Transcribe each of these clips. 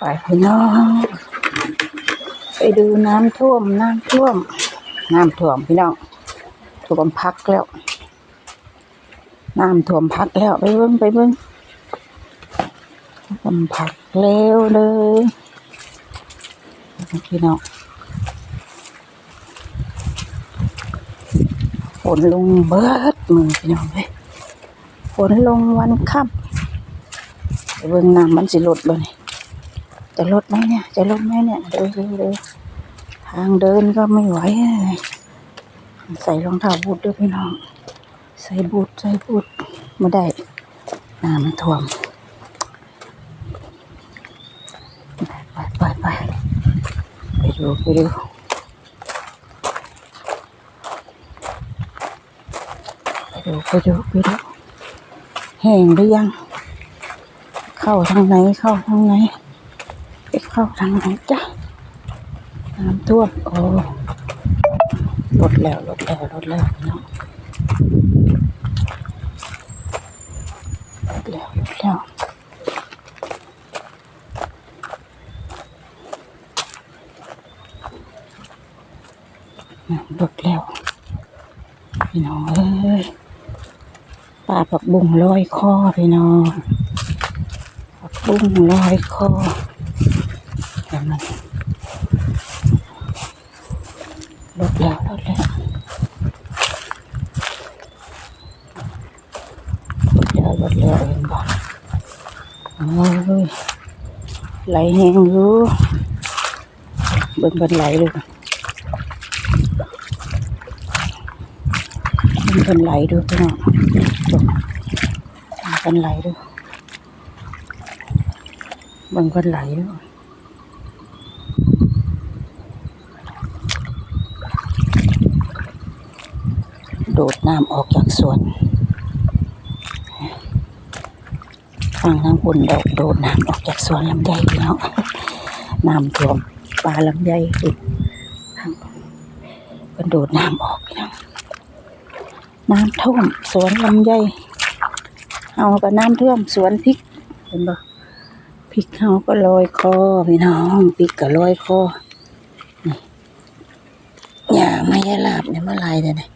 ไปพี่น้องไปดูน้ำท่วมน้ำท่วม น้ำท่วมพี่น้องท่วมพักแล้วน้ำท่วมพักแล้วไปเบิ้งไปเบิ้งท่วมพักแล้วเลยพี่น้องฝนลงเบิดมือพี่น้องเลยฝนลงวันค่ำเบิ้งน้ำมันสิลดบ่นี่ จะลดไหมเนี่ย จะลดไหมเนี่ยเร็วเร็วเร็วทางเดินก็ไม่ไหวใส่รองเท้าบูทด้วยพี่น้อง ใส่บูทใส่บูทไม่ได้น้ำมันท่วมไปไปไปไปดูไปดูไปดูไปดูไปดูแห้งหรือยัง เข้าทางไหนเข้าทางไหนไป เข้าทางไหนจ้ะน้ำท่วมโอ้ลดแล้วลดแล้วลดแล้วพี่น้องลดแล้วลดแล้วน้ำลดแล้วพี่น้องเอ้ยปลาผักบุ้งลอยคอพี่น้องผักบุ้งลอยคอ แล้วมันลดแล้วลดแล้วล ดแล้วลดแล้วเองบ่โอ้ยไหลแห้งอยู่เบิ่งเบิ่งไหลเลยเบิ่งเบิ่งไหลดูพี่น้องเบิ่งบิ่งไหลดูเบิ่งเบิ่งไหลดูโดดน้ำออกจากสวน ฟังทางคุณดอกโดดน้ำออกจากสวนลำไยพี่น้องน้ำท่วมปลาลำไยอีกทางเป็นโดดน้ำออกพี่น้องน้ำท่วมสวนลำไยเอาก็น้ำท่วมสวนพริกเห็นบ่พริกเขาก็ลอยคอพี่น้องพริกก็ลอยคออย่าไม่ยาลาบเนี่ยเมื่อไรเดี๋ยวนี้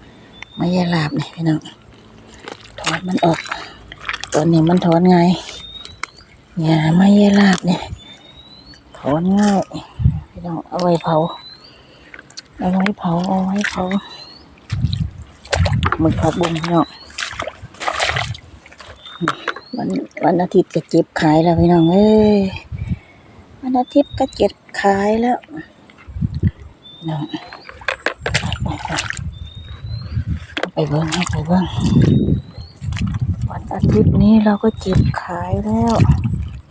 ไม่ยาลาบเนี่ยพี่น้องถอนมันออก ตอนนี้มันถอนไง อย่าไม่ยาลาบเนี่ยถอนง่ายพี่น้องเอาไว้เผาเอาไว้เผาเอาไว้เผาหมึกผักบุ้งพี่น้องวันวันอาทิตย์ก็เก็บขายแล้วพี่น้องเอ้ยวันอาทิตย์ก็เก็บขายแล้วพี่น้องไปไปไปไปเบิ้งไปเบิ้งวันอาทิตย์นี้เราก็เจ็บขายแล้ว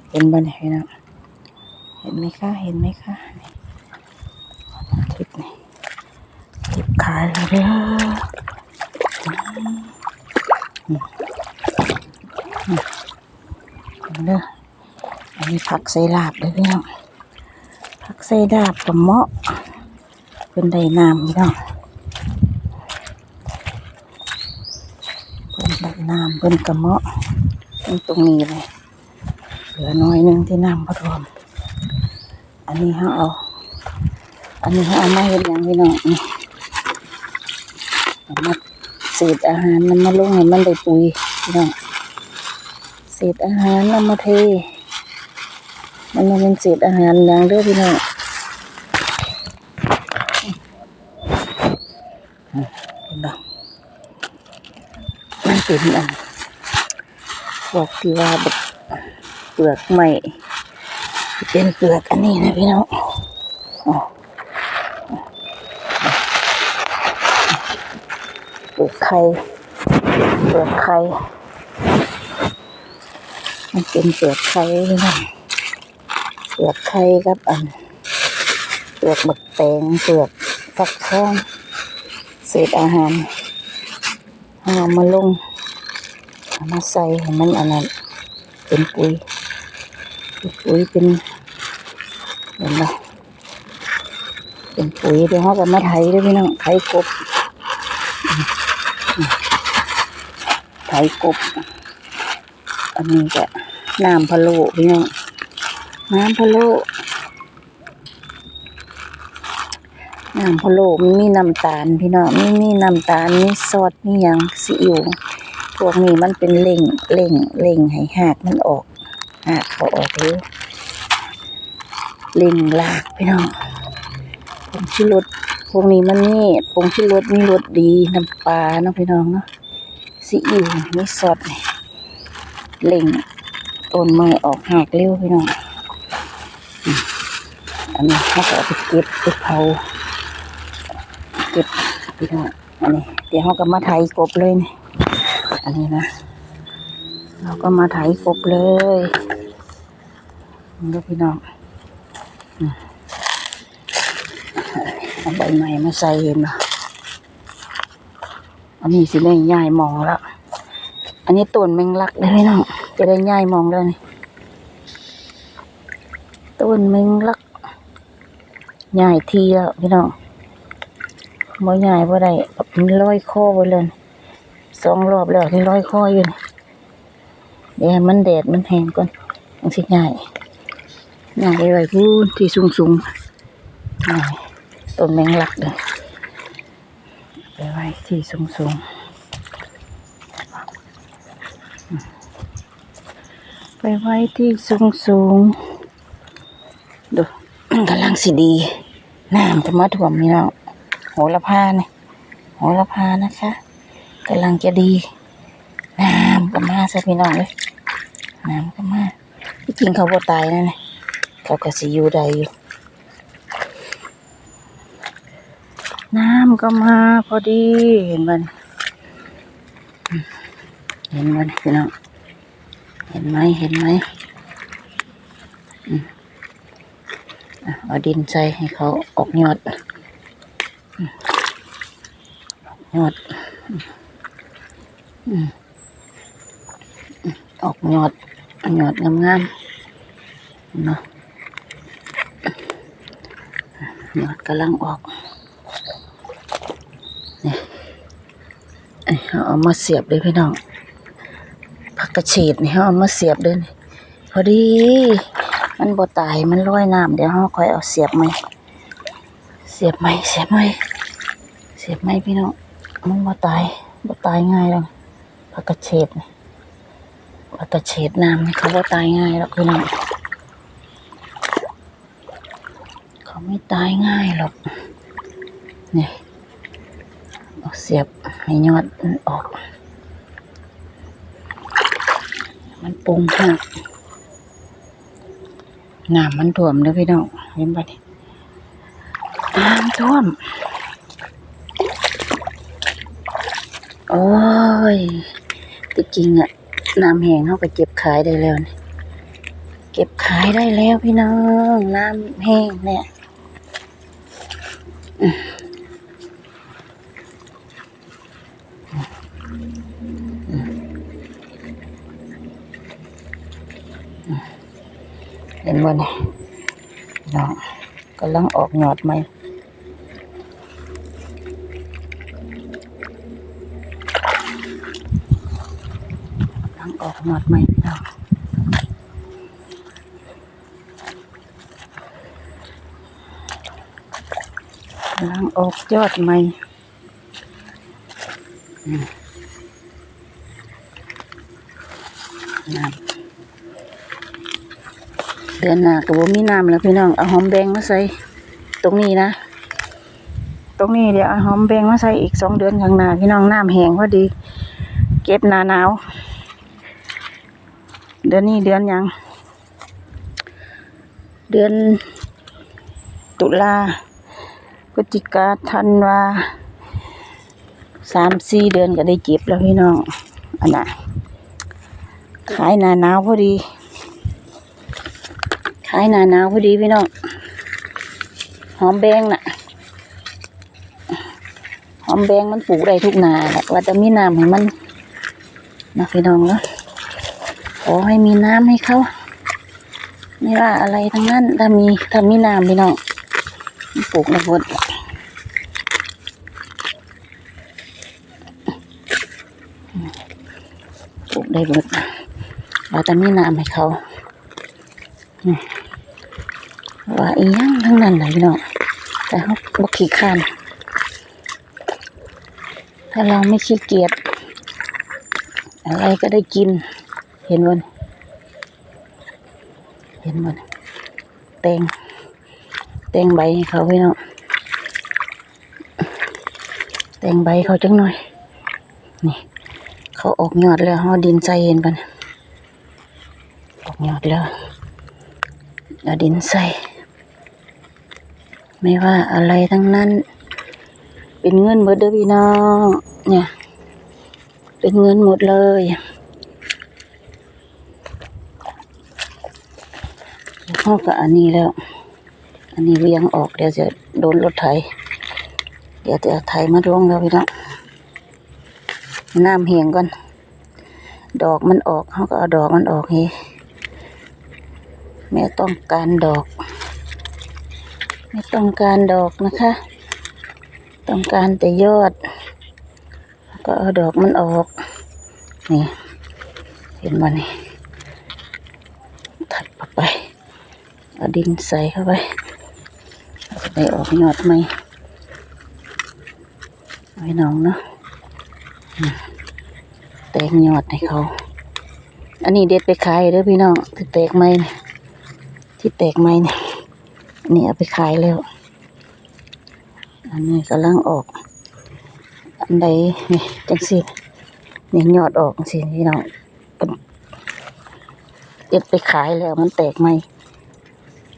เห็นบันเห็นนะเห็นไหมคะเห็นไหมคะทิตย์นี้เจ็บขายแล้วเด้อเด้ออันนี้ผักใส่ลาบเลยพี่น้องผักใส่ลาบกับเมาะเป็นไดน้ำพี่น้องเพิ่นดักน้ำเพิ่นกระเมาะตรงนี้เลย ลือน้อยหนึงที่น้ำพรวม อันนี้เขาเอา อันนี้เขาเอามาเห็นอย่างพี่น้องนี่มาเศษอาหารมันมาลงให้มันได้ปุ๋ยพี่น้องเศษอาหารนำมาเท มันมาเป็นเศษอาหารอย่างเด้อพี่น้องเห็นบ่มันเป็นอันบอกที่ว่าแบบ เปลือกใหม่เป็นเปลือกอันนี้นะพี่น้องเปลือกไข่เปลือกไข่มันเป็นเปลือกไข่พี่น้องเปลือกไข่กับอันเปลือกบักแตงเปลือกฟักทองเศษอาหารเอามาลงเอามาใส่ให้มันอันนั้นเป็นปุ๋ย ปุ๋ยเป็นเห็นไหมเป็นปุ๋ยเดี๋ยวเขาก็มาไถด้วยพี่น้องไถกบไถกบ อันนี้ก็น้ำพะโล้พี่น้องน้ำพะโล้น้ำพะโล้มันมีน้ำตาลพี่น้องมีมีน้ำตาลมีซอสมีหยังซีอิ๊วพวกนี้มันเป็นเล่งเล่งเล่งให้หากมันออก หากเขาออกเร็วเล่งลากพี่น้องผงชูรสพวกนี้มันนี่ผงชูรสมีรสดีน้ำปลาเนาะพี่น้องเนาะซีอิ๊วมีซอสเล่งต้นไม้ออกหากเร็วพี่น้องอันนี้เขาก็เอาไปเก็บไปเผาเก็บพี่น้องอันนี้เดี๋ยวเขาก็มาไถกบเลยนี่อันนี้นะ เราก็มาไถกบเลย นี่พี่น้องอืมเอาใบใหม่มาใส่เห็นะอันนี้สิได้ย่ายมองแล้ว อันนี้ต้นแมงลักเลยพี่น้อง จะได้ย่ายมองแล้วนี่ต้นแมงลักใหญ่ทีแล้วพี่น้องบ่ใหญ่บ่ได้มันลอยคอไว้เลยสองรอบแล้วที่ลอยคออยู่เดี๋ยวมันแดดมันแห้งก่อนมันสิใหญ่ ใหญ่ไว้พูนที่สูงสูงต้นแมงลักเลยไปไว้ที่สูงสูงไปไว้ที่สูงสูงดูกำลังสิดีน้ำจะมาถ่วมนี่เนาะโหระพาเนี่ยโหระพานะคะกำลังจะดีน้ำก็มาซะพี่น้องเลยน้ำก็มาที่จริงเขาบ่ตายนั่นนะ เขาก็สิอยู่ได้อยู่น้ำก็มาพอดีเห็นมันเห็นมันพี่น้องเห็นไหมเห็นไหมอะเอาดินใส่ให้เขาออกยอดยอดอืมอืมออกยอดยอดงามๆเนาะ ยอดกำลังออกนี่เอ้ยเอามาเสียบเลยพี่น้องผักกระเฉดนี่เอามาเสียบเลยพอดี มันบ่ตายมันลอยน้ำเดี๋ยวเราคอยเอาเสียบไหมเสียบไหมเสียบไหมเสียบไหมพี่น้องมันบ่ตายบ่ตายง่ายหรอกผักกระเฉดนี่ผักกระเฉดน้ำนี่เขาบ่ตายง่ายหรอกพี่น้อง เขา ไม่ตายง่ายหรอกเนี่เอาเสียบให้ยอดมันออก มันปรุงหักน้ำมันท่วมเลยพี่น้องเห็นปะนี่น้ำท่วม โอ้ยที่จริงอะน้ำแห้งเขาก็เก็บขายได้แล้วนี่เก็บขายได้แล้วพี่น้อง น้ำแห้งเนี่ยอืมอืมอืม เห็นบ่นี่พี่น้องกำลังออกหยอดใหมกำลังออกหยอดใหม่พี่น้องกำลังออกยอดใหมน้ำ ดือนหน้าก็บ่มีน้ำแล้วพี่น้องเอาหอมแดงมาใส่ตรงนี้นะ ตรงนี้เดี๋ยวเอาหอมแดงมาใส่อีกสองเดือนข้างหน้าพี่น้องน้ำแห้งพอดี เก็บหนาหนาว เดือนนี้เดือนยัง เดือน ตุลาพฤศจิกาธันวาสามสี่เดือนก็ได้เก็บแล้วพี่น้องอันน่ะขายหนาหนาวพอดี ขายหนาหนาวพอดีพี่น้องหอมแบงน่ะหอมแบงมันปลูกได้ทุกนาแหละว่าจะมีน้ำให้มันนะพี่น้องเนาะขอให้มีน้ำให้เขาไม่ว่าอะไรทั้งนั้นถ้ามีถ้ามีน้ำพี่น้องปลูกในบดปลูกได้บดว่าจะมีน้ำให้เขาอืม ว่าอีหยังทั้งนั้นไหนะพี่น้องแต่เขาบกขี้ข้านถ้าเราไม่ขี้เกียจอะไรก็ได้กิน เห็นวันเห็นวันแตงแตงใบเขาพี่น้องแตงใบเขาจังหน่อย นี่ เขาออกยอดแล้วเขาดินใส่เห็นปันออกยอดแล้วเอาดินใส่ ไม่ว่าอะไรทั้งนั้น เป็นเงินหมดเด้อพี่น้อง เนี่ย เป็นเงินหมดเลยเข้ากับอันนี้แล้ว อันนี้เวียงออกเดี๋ยวจะโดนรถไถ เดี๋ยวจะเอาไถมาลงแล้วพี่น้องน้ำเหี่ยงก่อน ดอกมันออกเขาก็เอาดอกมันออกเฮแม่ต้องการดอก ไม่ต้องการดอกนะคะ ต้องการแต่ยอด ก็เอาดอกมันออก นี่ เห็นมันนี่ถัดไป เอาดินใส่เข้าไปได้ออกยอดไหมไว้น้องเนาะแตกยอดให้เขา อันนี้เด็ดไปขายเด้อพี่น้องที่แตกไหมเนี่ยที่แตกไหมเนี่ย นนี้เอาไปขายแล้ว อันนี้กำลังออก อันใดนี่จังสินี่ยอดออกจังสิพี่น้องเป็นเก็บไปขายแล้วมันแตกไหม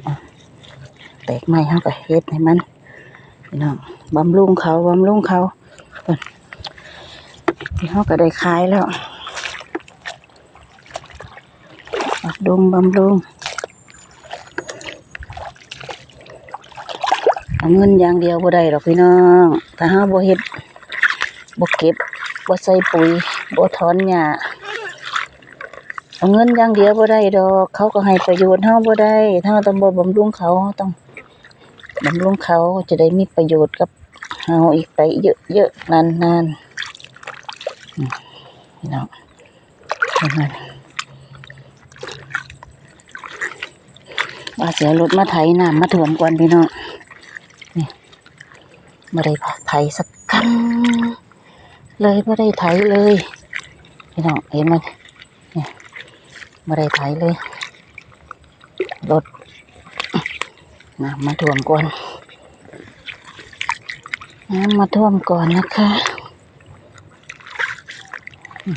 อะแตกไหมเขาก็เฮ็ดให้มันพี่น้องบำรุงเขาบำรุงเขาเพิ่นที่เขาก็ได้ขายแล้วบำรุงบำรุง เอาเงินอย่างเดียวบ่ได้หรอกพี่น้อง ถ้าห้าบ่เฮ็ดบ่เก็บบ่ใส่ปุ๋ยบ่ถอนหญ้าเอาเงินอย่างเดียวบ่ได้ดอก เขาก็ให้ประโยชน์เฮาบ่ได้ถ้าต้องบ่บำรุงเขาต้องบำรุงเขาจะได้มีประโยชน์กับเฮาอีกไปเยอะๆนานๆพี่น้องเห็นว่าเสียรถมาไถน้ำมาถ่วมก่อนพี่น้อง ไม่ได้ไถสักคำเลยไม่ได้ไถเลยพี่น้องเห็นไหมเนี่ยไม่ได้ไถเลยรถน้ำมาท่วมก่อนน้ำมาท่วมก่อนนะคะอื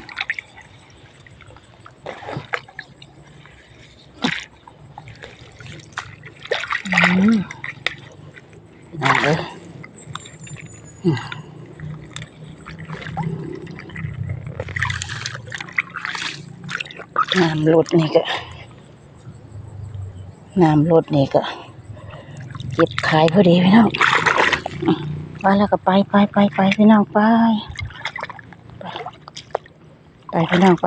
มพี่น้องเอ้ย น้ำรถนี่ก็น้ำรถนี่ก็เก็บขายพอดีพี่น้องอะไปแล้วก็ไปไปไปไปพี่น้องไป ไปพี่น้องไป